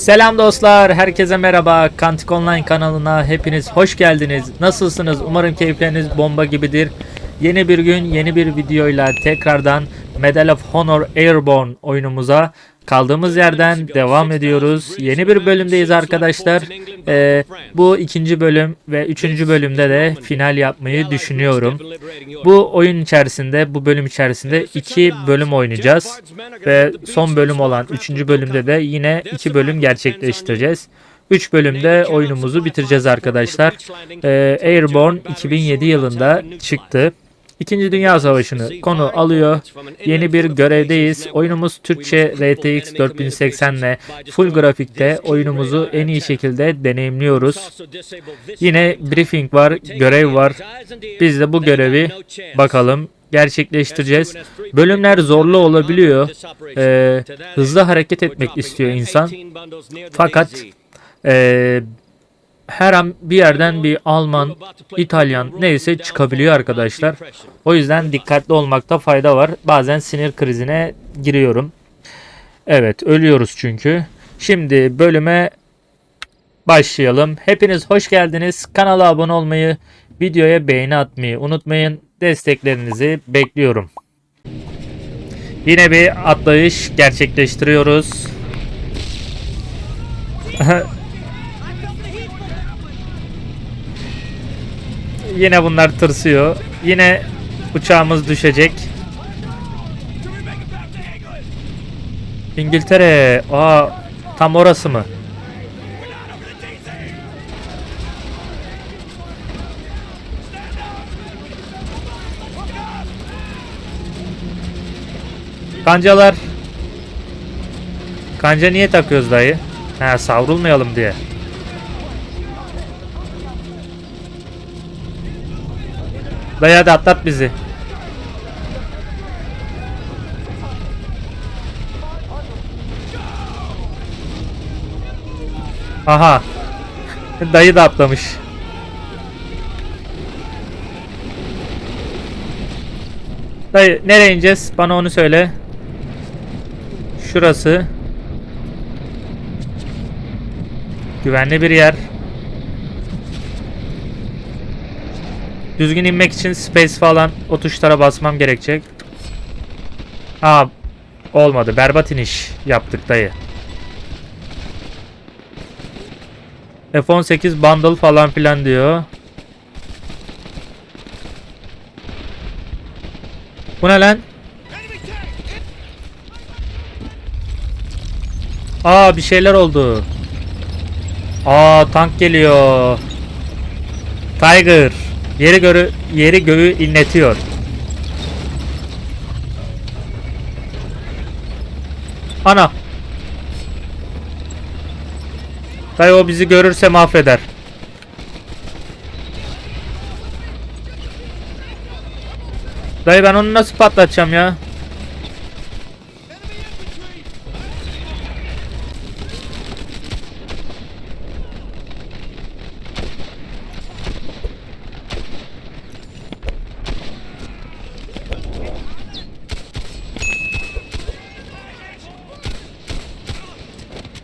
Selam dostlar, herkese merhaba. Kantik Online kanalına hepiniz hoş geldiniz. Nasılsınız? Umarım keyifleriniz bomba gibidir. Yeni bir gün, yeni bir videoyla tekrardan Medal of Honor Airborne oyunumuza kaldığımız yerden devam ediyoruz. Yeni bir bölümdeyiz arkadaşlar. Ee, bu ikinci bölüm ve üçüncü bölümde de final yapmayı düşünüyorum. Bu oyun içerisinde, bu bölüm içerisinde iki bölüm oynayacağız. Ve son bölüm olan üçüncü bölümde de yine iki bölüm gerçekleştireceğiz. 3 bölümde oyunumuzu bitireceğiz arkadaşlar. Ee, Airborne 2007 yılında çıktı. İkinci Dünya Savaşı'nı konu alıyor. Yeni bir görevdeyiz. Oyunumuz Türkçe RTX 4080 ile full grafikte oyunumuzu en iyi şekilde deneyimliyoruz. Yine briefing var, görev var. Biz de bu görevi bakalım gerçekleştireceğiz. Bölümler zorlu olabiliyor. Ee, hızlı hareket etmek istiyor insan. Fakat ee, her an bir yerden bir Alman, İtalyan neyse çıkabiliyor arkadaşlar. O yüzden dikkatli olmakta fayda var. Bazen sinir krizine giriyorum. Evet ölüyoruz çünkü. Şimdi bölüme başlayalım. Hepiniz hoş geldiniz. Kanala abone olmayı, videoya beğeni atmayı unutmayın. Desteklerinizi bekliyorum. Yine bir atlayış gerçekleştiriyoruz. Yine bunlar tırsıyor. Yine uçağımız düşecek. İngiltere. Aa, tam orası mı? Kancalar. Kanca niye takıyoruz dayı? Ha savrulmayalım diye. Dayı hadi atlat bizi. Aha. Dayı da atlamış. Dayı nereye ineceğiz? Bana onu söyle. Şurası. Güvenli bir yer. Düzgün inmek için space falan o tuşlara basmam gerekecek. Aa olmadı. Berbat iniş yaptık dayı. F18 bundle falan filan diyor. Bu ne lan? Aa bir şeyler oldu. Aa tank geliyor. Tiger. Yeri görü yeri göğü inletiyor. Ana. Dayı o bizi görürse mahveder. Dayı ben onu nasıl patlatacağım ya?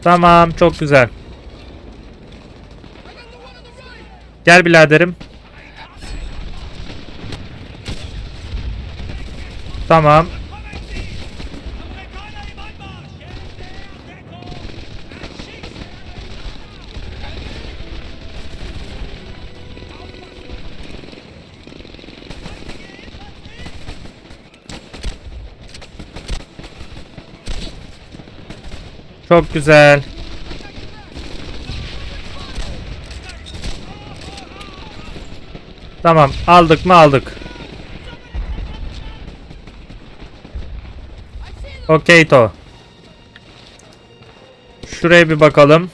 Tamam çok güzel. Gel biraderim. Tamam. Çok güzel. Tamam aldık mı aldık. Okey to. Şuraya bir bakalım.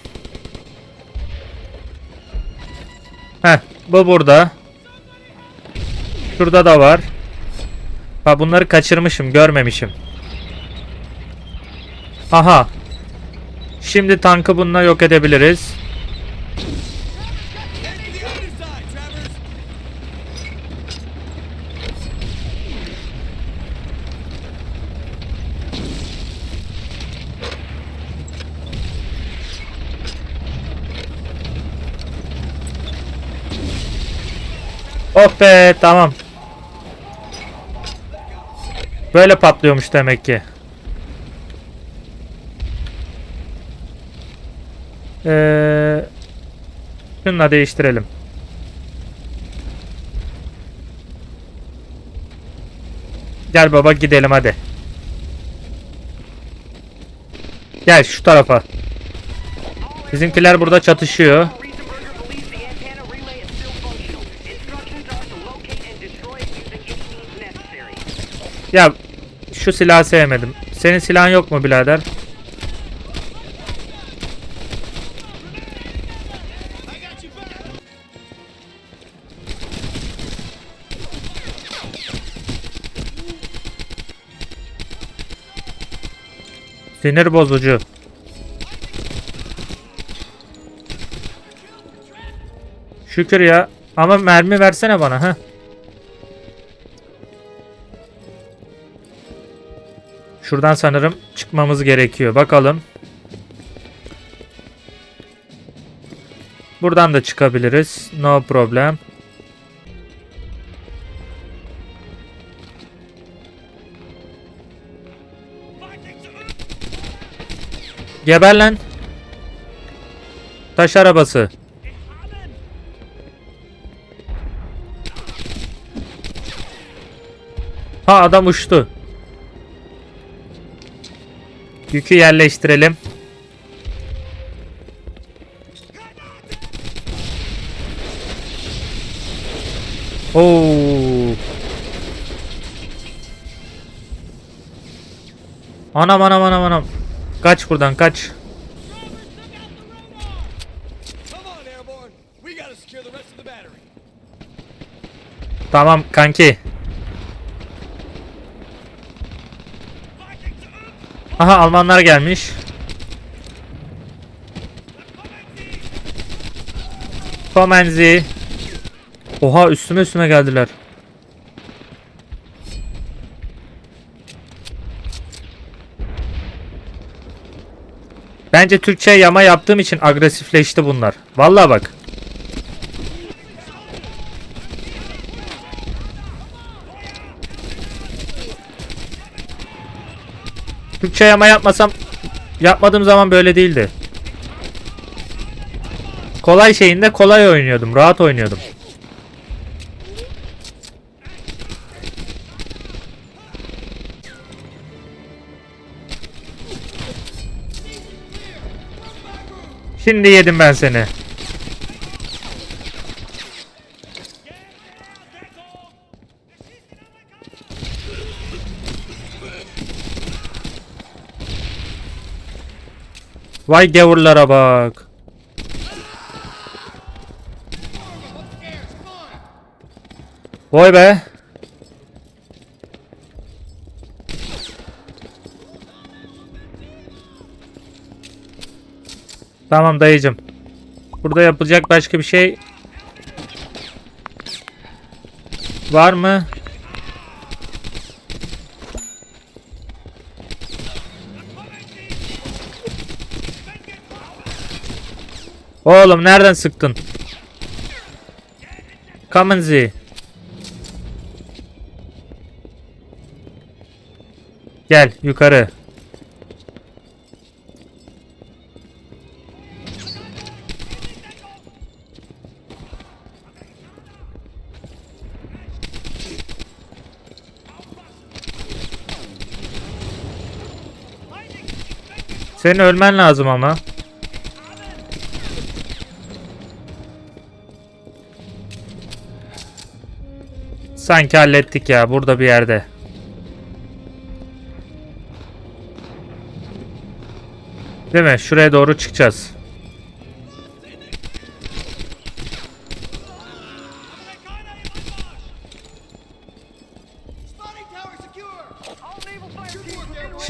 Heh bu burada. Şurada da var. Ha bunları kaçırmışım görmemişim. Aha. Şimdi tankı bununla yok edebiliriz. Oh be tamam. Böyle patlıyormuş demek ki. Ee, şununla değiştirelim. Gel baba gidelim hadi. Gel şu tarafa. Bizimkiler burada çatışıyor. Ya şu silahı sevmedim. Senin silahın yok mu birader? Sinir bozucu. Şükür ya. Ama mermi versene bana ha. Şuradan sanırım çıkmamız gerekiyor. Bakalım. Buradan da çıkabiliriz. No problem. Geber lan. Taş arabası. Ha adam uçtu. Yükü yerleştirelim. Oo. Anam anam anam anam. Kaç buradan kaç. Tamam kanki. Aha Almanlar gelmiş. Komenzi. Oha üstüme üstüme geldiler. Bence Türkçe yama yaptığım için agresifleşti bunlar. Vallahi bak. Türkçe yama yapmasam yapmadığım zaman böyle değildi. Kolay şeyinde kolay oynuyordum. Rahat oynuyordum. Şimdi yedim ben seni. Vay gavurlara bak. Vay be. Tamam dayıcım. Burada yapılacak başka bir şey var mı? Oğlum nereden sıktın? Kamenzi. Gel yukarı. Senin ölmen lazım ama. Sanki hallettik ya burada bir yerde. Değil mi? Şuraya doğru çıkacağız.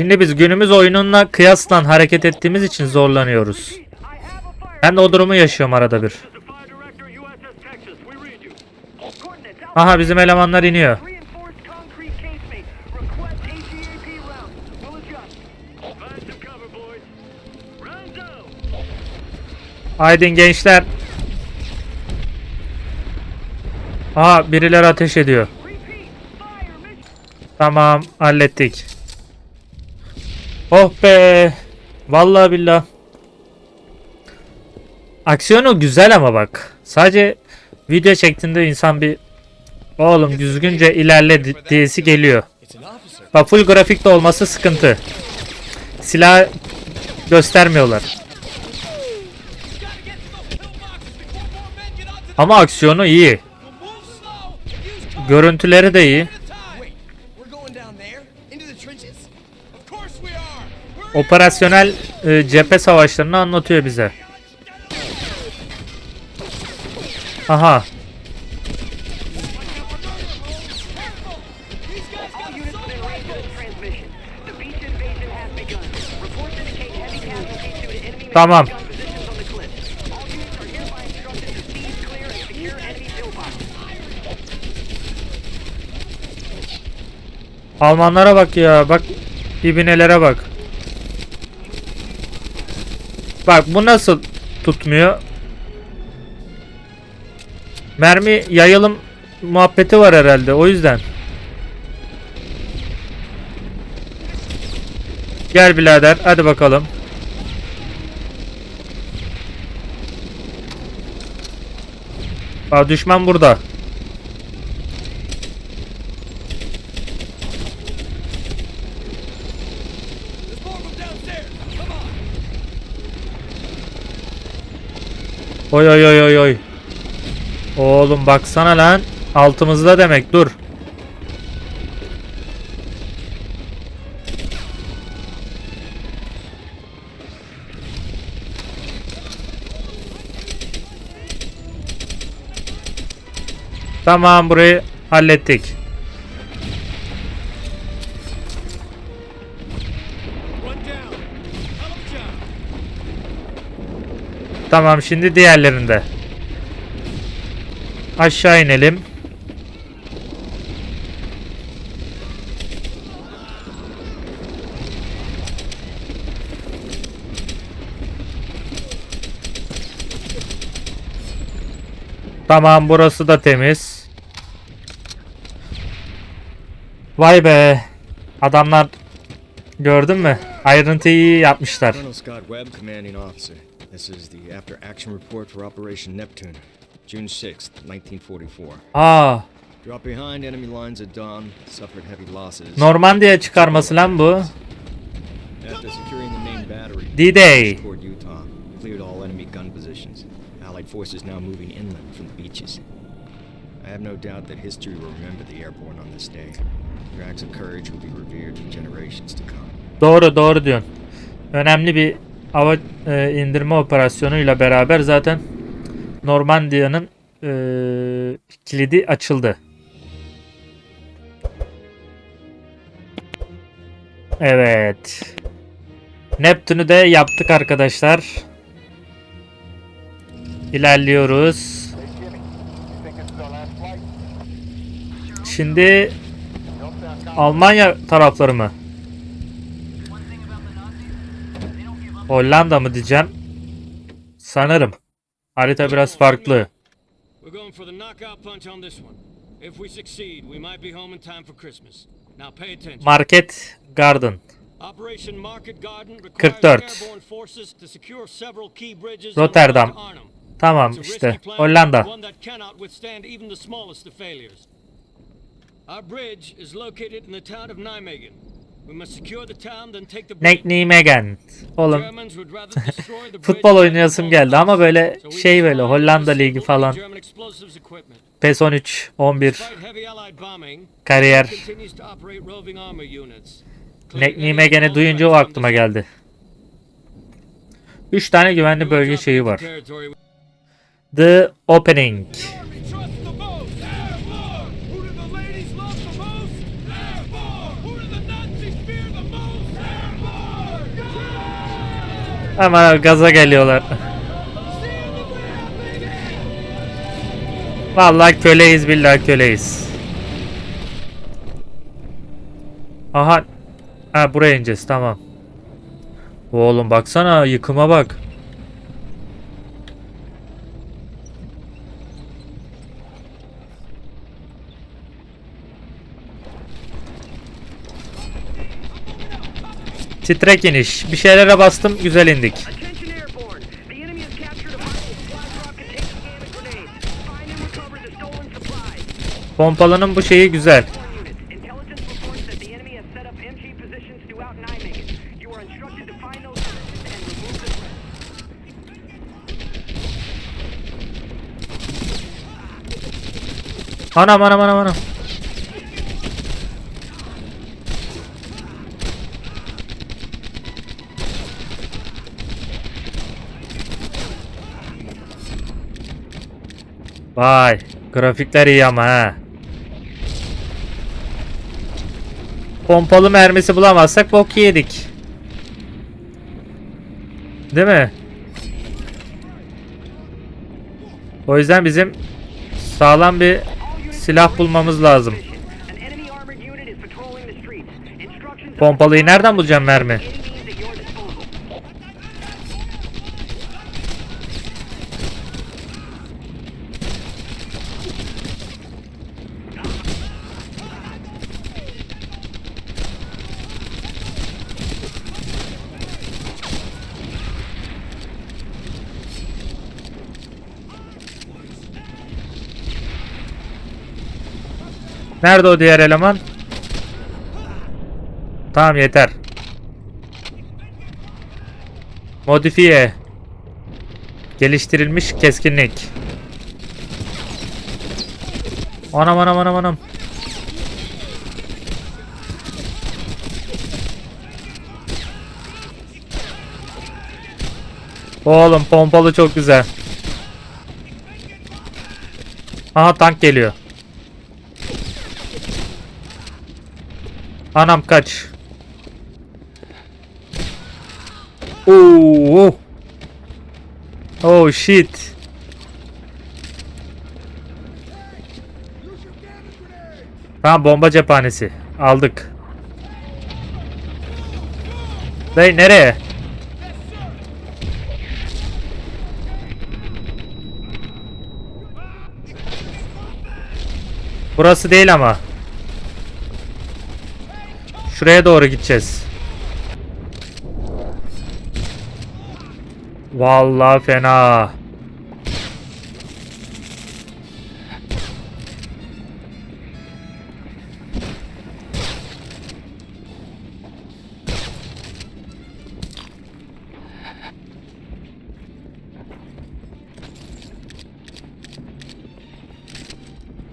Şimdi biz günümüz oyununla kıyasla hareket ettiğimiz için zorlanıyoruz. Ben de o durumu yaşıyorum arada bir. Aha bizim elemanlar iniyor. Aydın gençler. Aha birileri ateş ediyor. Tamam hallettik. Oh be. Vallahi billah. Aksiyonu güzel ama bak. Sadece video çektiğinde insan bir oğlum düzgünce ilerle di- diyesi geliyor. Bak full grafikte olması sıkıntı. Silah göstermiyorlar. Ama aksiyonu iyi. Görüntüleri de iyi. Operasyonel e, cephe savaşlarını anlatıyor bize. Aha. Tamam. Almanlara bak ya. Bak ibinelere bak. Bak bu nasıl tutmuyor? Mermi yayılım muhabbeti var herhalde. O yüzden. Gel birader. Hadi bakalım. Aa, düşman burada. Oy oy oy oy oy. Oğlum baksana lan. Altımızda demek dur. Tamam burayı hallettik. Tamam şimdi diğerlerinde. Aşağı inelim. Tamam burası da temiz. Vay be. Adamlar gördün mü? Ayrıntıyı yapmışlar. Colonel Scott Webb, commanding officer. This is the after action report for Operation Neptune, June 6th, 1944. Ah. Dropped behind enemy lines at dawn, suffered heavy losses. Normandiya çıkarması lan bu. After securing the main battery, D-Day. toward Utah, cleared all enemy gun positions. Allied forces now moving inland from the beaches. I have no doubt that history will remember the airborne on this day. Your acts of courage will be revered for generations to come. Doğru doğru diyorsun. Önemli bir hava e, indirme operasyonuyla beraber zaten Normandiya'nın e, kilidi açıldı. Evet. Neptün'ü de yaptık arkadaşlar. İlerliyoruz. Şimdi Almanya tarafları mı? Hollanda mı diyeceğim? Sanırım. Harita biraz farklı. Market Garden. Operation Market Garden requires 44. airborne forces to secure several key bridges Rotterdam. Tamam işte. Hollanda. Our bridge is located in the town of Nijmegen. Bridge. Nijmegen. Oğlum futbol oynayasım geldi ama böyle şey böyle Hollanda ligi falan. PES 13, 11 Despite heavy Allied bombing, kariyer. units. Nijmegen'i duyunca o aklıma geldi. 3 tane güvenli bölge şeyi var. The Opening. Airborne. Ama gaza geliyorlar. Vallahi köleyiz billahi köleyiz. Aha. Ha buraya ineceğiz tamam. Oğlum baksana yıkıma bak. Titrek iniş. Bir şeylere bastım güzel indik. Attention airborne. The enemy has captured a vital Vay, grafikler iyi ama ha. Pompalı mermisi bulamazsak bok yedik. Değil mi? O yüzden bizim sağlam bir silah bulmamız lazım. Pompalıyı nereden bulacağım mermi? Nerede o diğer eleman? Tamam yeter. Modifiye. Geliştirilmiş keskinlik. Anam anam anam anam. Oğlum pompalı çok güzel. Aha tank geliyor. Anam kaç. Oo. Oh shit. Tamam bomba cephanesi. Aldık. Dayı nereye? Burası değil ama. Şuraya doğru gideceğiz. Vallahi fena.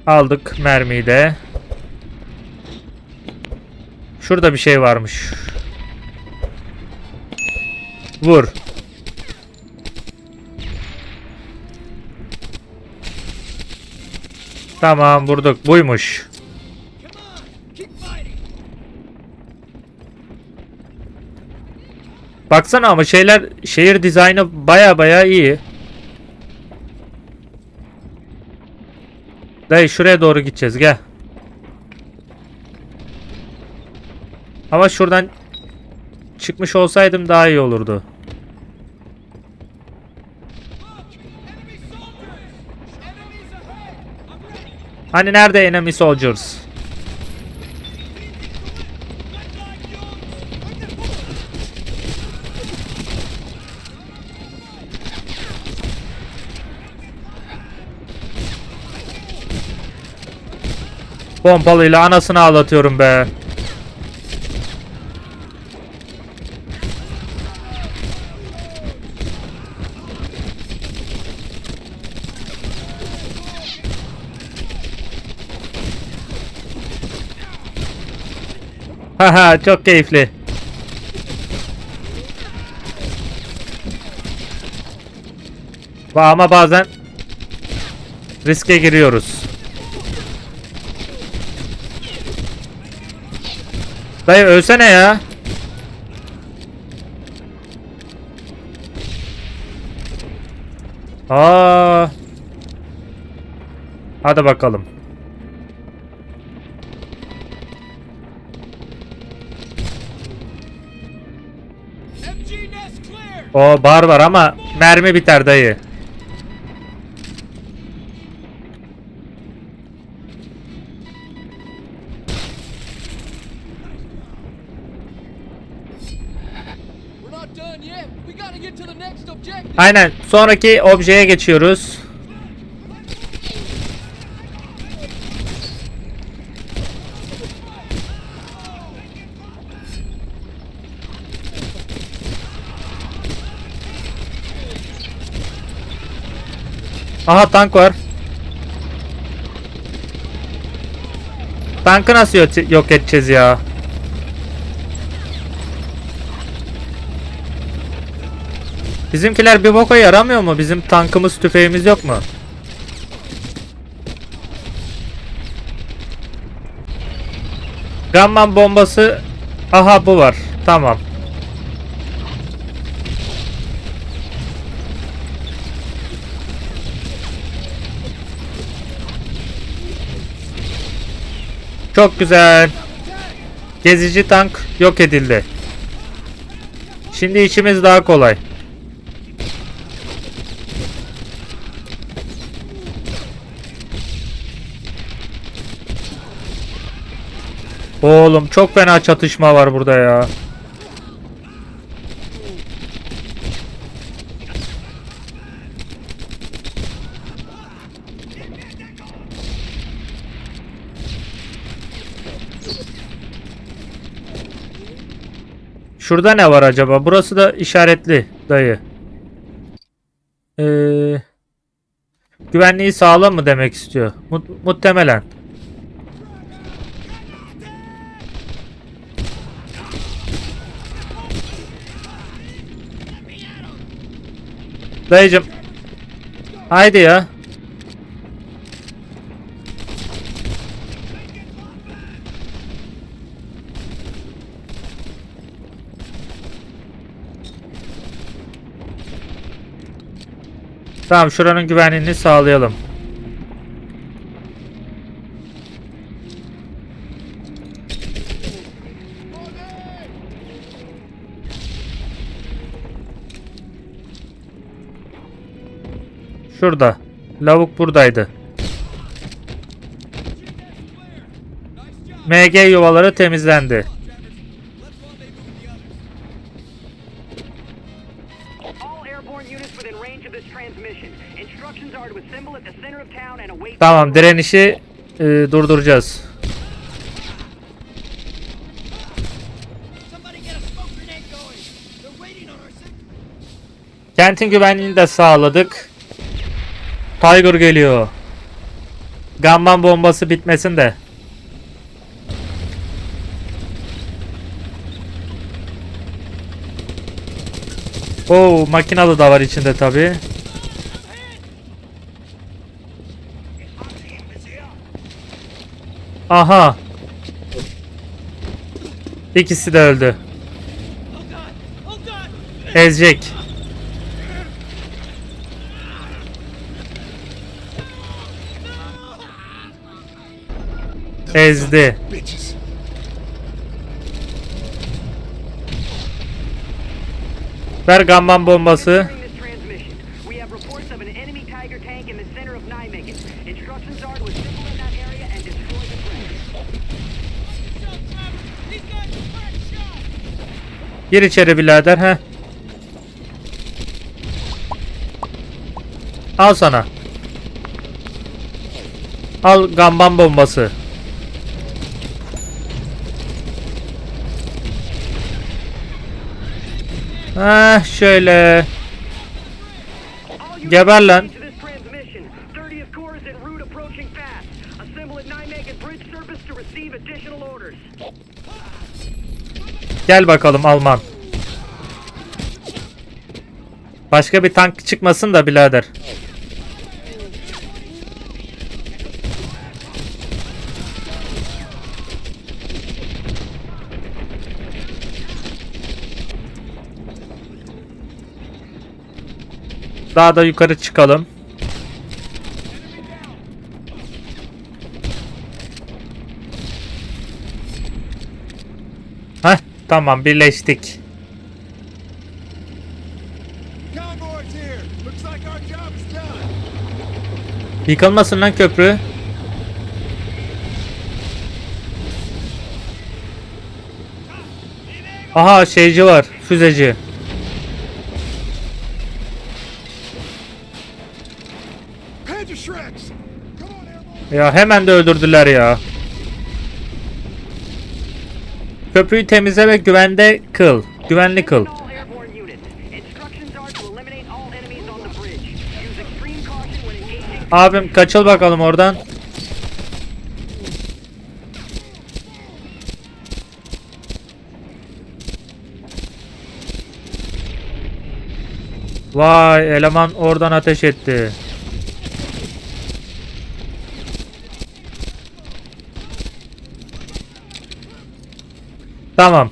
Aldık mermiyi de. Şurada bir şey varmış. Vur. Tamam vurduk. Buymuş. Baksana ama şeyler şehir dizaynı baya baya iyi. Dayı şuraya doğru gideceğiz gel. Ama şuradan çıkmış olsaydım daha iyi olurdu. Hani nerede enemy soldiers? Pompalıyla anasını ağlatıyorum be. Haha çok keyifli. Ama bazen riske giriyoruz. Dayı ölsene ya. Aa. Hadi bakalım. O bar var ama mermi biter dayı. Aynen sonraki objeye geçiyoruz. Aha tank var. Tankı nasıl yok- edeceğiz ya? Bizimkiler bir boka yaramıyor mu? Bizim tankımız, tüfeğimiz yok mu? Gamman bombası. Aha bu var. Tamam. Çok güzel. Gezici tank yok edildi. Şimdi işimiz daha kolay. Oğlum çok fena çatışma var burada ya. Şurada ne var acaba? Burası da işaretli dayı. Ee, güvenliği sağlam mı demek istiyor? Mu- muhtemelen. Dayıcım. Haydi ya. Tamam şuranın güvenliğini sağlayalım. Şurada. Lavuk buradaydı. MG yuvaları temizlendi. Tamam direnişi e, durduracağız. Kentin güvenliğini de sağladık. Tiger geliyor. Gamman bombası bitmesin de. Oo makinalı da var içinde tabi. Aha. İkisi de öldü. Ezecek. Ezdi. Ver gamman bombası. Gir içeri birader he. Al sana. Al gamban bombası. Heh şöyle. Geber lan. Gel bakalım Alman. Başka bir tank çıkmasın da birader. Daha da yukarı çıkalım. Heh, Tamam birleştik. Yıkılmasın lan köprü. Aha şeyci var. Füzeci. Ya hemen de öldürdüler ya. Köprüyü temizle ve güvende kıl. Güvenli kıl. Abim kaçıl bakalım oradan. Vay eleman oradan ateş etti. Tamam.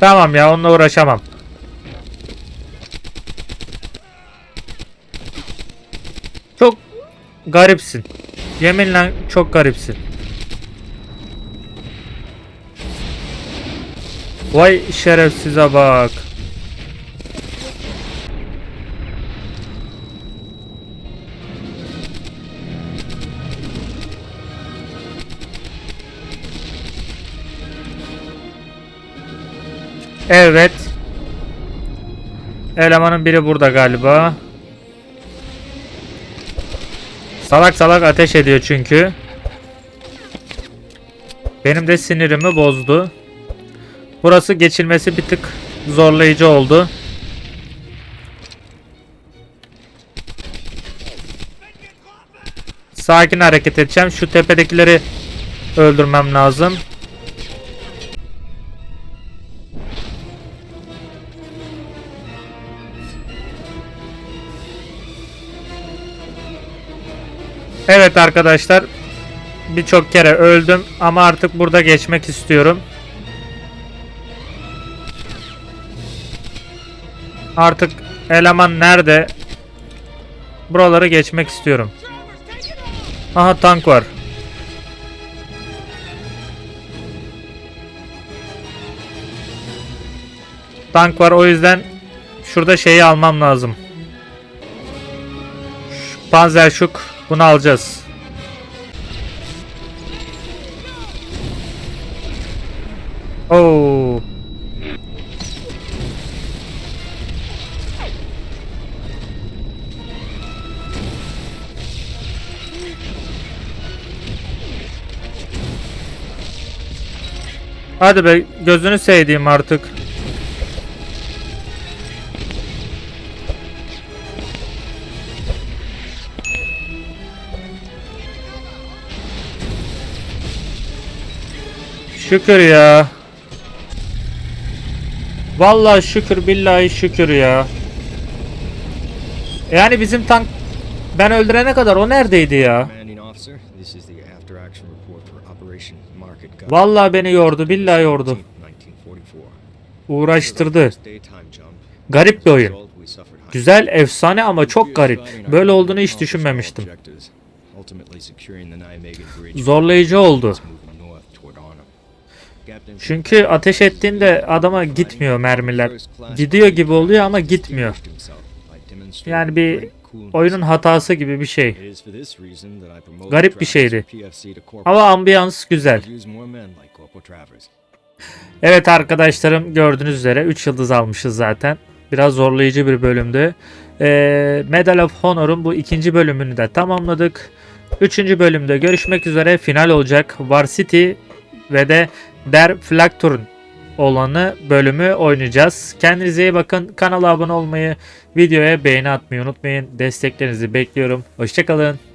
Tamam ya onunla uğraşamam. Çok garipsin. Yeminle çok garipsin. Vay şerefsize bak. Evet. Elemanın biri burada galiba. Salak salak ateş ediyor çünkü. Benim de sinirimi bozdu. Burası geçilmesi bir tık zorlayıcı oldu. Sakin hareket edeceğim. Şu tepedekileri öldürmem lazım. Evet arkadaşlar. Birçok kere öldüm ama artık burada geçmek istiyorum. Artık eleman nerede? Buraları geçmek istiyorum. Aha tank var. Tank var o yüzden şurada şeyi almam lazım. Şu Panzerschuk bunu alacağız. Oo. Hadi be gözünü sevdiğim artık. Şükür ya. Vallahi şükür billahi şükür ya. Yani bizim tank ben öldürene kadar o neredeydi ya? Vallahi beni yordu billahi yordu. 1944. Uğraştırdı. Garip bir oyun. Güzel, efsane ama çok garip. Böyle olduğunu hiç düşünmemiştim. Zorlayıcı oldu. Çünkü ateş ettiğinde adama gitmiyor mermiler. Gidiyor gibi oluyor ama gitmiyor. Yani bir oyunun hatası gibi bir şey. Garip bir şeydi. Ama ambiyans güzel. Evet arkadaşlarım gördüğünüz üzere 3 yıldız almışız zaten. Biraz zorlayıcı bir bölümdü. Ee, Medal of Honor'un bu ikinci bölümünü de tamamladık. Üçüncü bölümde görüşmek üzere final olacak. Varsity ve de Der Flakturn olanı bölümü oynayacağız. Kendinize iyi bakın. Kanala abone olmayı, videoya beğeni atmayı unutmayın. Desteklerinizi bekliyorum. Hoşçakalın.